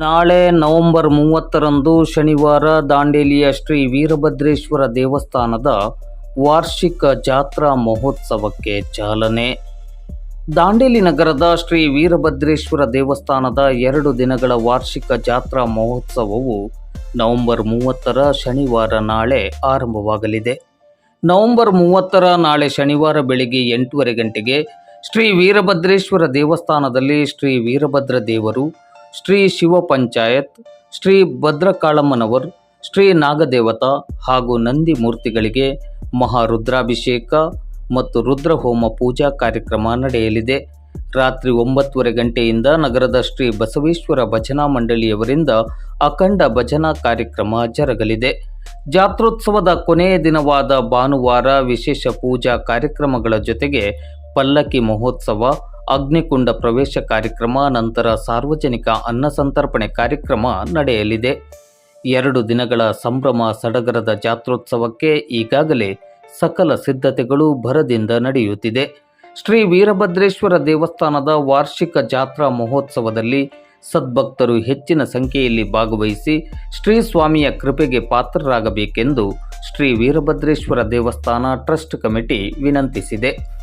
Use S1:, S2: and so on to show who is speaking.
S1: ನಾಳೆ ನವೆಂಬರ್ ಮೂವತ್ತರಂದು ಶನಿವಾರ ದಾಂಡೇಲಿಯ ಶ್ರೀ ವೀರಭದ್ರೇಶ್ವರ ದೇವಸ್ಥಾನದ ವಾರ್ಷಿಕ ಜಾತ್ರಾ ಮಹೋತ್ಸವಕ್ಕೆ ಚಾಲನೆ. ದಾಂಡೇಲಿ ನಗರದ ಶ್ರೀ ವೀರಭದ್ರೇಶ್ವರ ದೇವಸ್ಥಾನದ ಎರಡು ದಿನಗಳ ವಾರ್ಷಿಕ ಜಾತ್ರಾ ಮಹೋತ್ಸವವು ನವೆಂಬರ್ ಮೂವತ್ತರ ಶನಿವಾರ ನಾಳೆ ಆರಂಭವಾಗಲಿದೆ. ನವೆಂಬರ್ ಮೂವತ್ತರ ನಾಳೆ ಶನಿವಾರ ಬೆಳಿಗ್ಗೆ ಎಂಟೂವರೆ ಗಂಟೆಗೆ ಶ್ರೀ ವೀರಭದ್ರೇಶ್ವರ ದೇವಸ್ಥಾನದಲ್ಲಿ ಶ್ರೀ ವೀರಭದ್ರ ದೇವರು ಶ್ರೀ ಶಿವ ಪಂಚಾಯತ್, ಶ್ರೀ ಭದ್ರಕಾಳಮ್ಮನವರ್, ಶ್ರೀ ನಾಗದೇವತಾ ಹಾಗೂ ನಂದಿ ಮೂರ್ತಿಗಳಿಗೆ ಮಹಾರುದ್ರಾಭಿಷೇಕ ಮತ್ತು ರುದ್ರಹೋಮ ಪೂಜಾ ಕಾರ್ಯಕ್ರಮ ನಡೆಯಲಿದೆ. ರಾತ್ರಿ ಒಂಬತ್ತುವರೆ ಗಂಟೆಯಿಂದ ನಗರದ ಶ್ರೀ ಬಸವೇಶ್ವರ ಭಜನಾ ಮಂಡಳಿಯವರಿಂದ ಅಖಂಡ ಭಜನಾ ಕಾರ್ಯಕ್ರಮ ಜರುಗಲಿದೆ. ಜಾತ್ರೋತ್ಸವದ ಕೊನೆಯ ದಿನವಾದ ಭಾನುವಾರ ವಿಶೇಷ ಪೂಜಾ ಕಾರ್ಯಕ್ರಮಗಳ ಜೊತೆಗೆ ಪಲ್ಲಕ್ಕಿ ಮಹೋತ್ಸವ ಅಗ್ನಿಕುಂಡ ಪ್ರವೇಶ ಕಾರ್ಯಕ್ರಮ, ನಂತರ ಸಾರ್ವಜನಿಕ ಅನ್ನ ಸಂತರ್ಪಣೆ ಕಾರ್ಯಕ್ರಮ ನಡೆಯಲಿದೆ. ಎರಡು ದಿನಗಳ ಸಂಭ್ರಮ ಸಡಗರದ ಜಾತ್ರೋತ್ಸವಕ್ಕೆ ಈಗಾಗಲೇ ಸಕಲ ಸಿದ್ಧತೆಗಳು ಭರದಿಂದ ನಡೆಯುತ್ತಿದೆ. ಶ್ರೀ ವೀರಭದ್ರೇಶ್ವರ ದೇವಸ್ಥಾನದ ವಾರ್ಷಿಕ ಜಾತ್ರಾ ಮಹೋತ್ಸವದಲ್ಲಿ ಸದ್ಭಕ್ತರು ಹೆಚ್ಚಿನ ಸಂಖ್ಯೆಯಲ್ಲಿ ಭಾಗವಹಿಸಿ ಶ್ರೀ ಸ್ವಾಮಿಯ ಕೃಪೆಗೆ ಪಾತ್ರರಾಗಬೇಕೆಂದು ಶ್ರೀ ವೀರಭದ್ರೇಶ್ವರ ದೇವಸ್ಥಾನ ಟ್ರಸ್ಟ್ ಕಮಿಟಿ ವಿನಂತಿಸಿದೆ.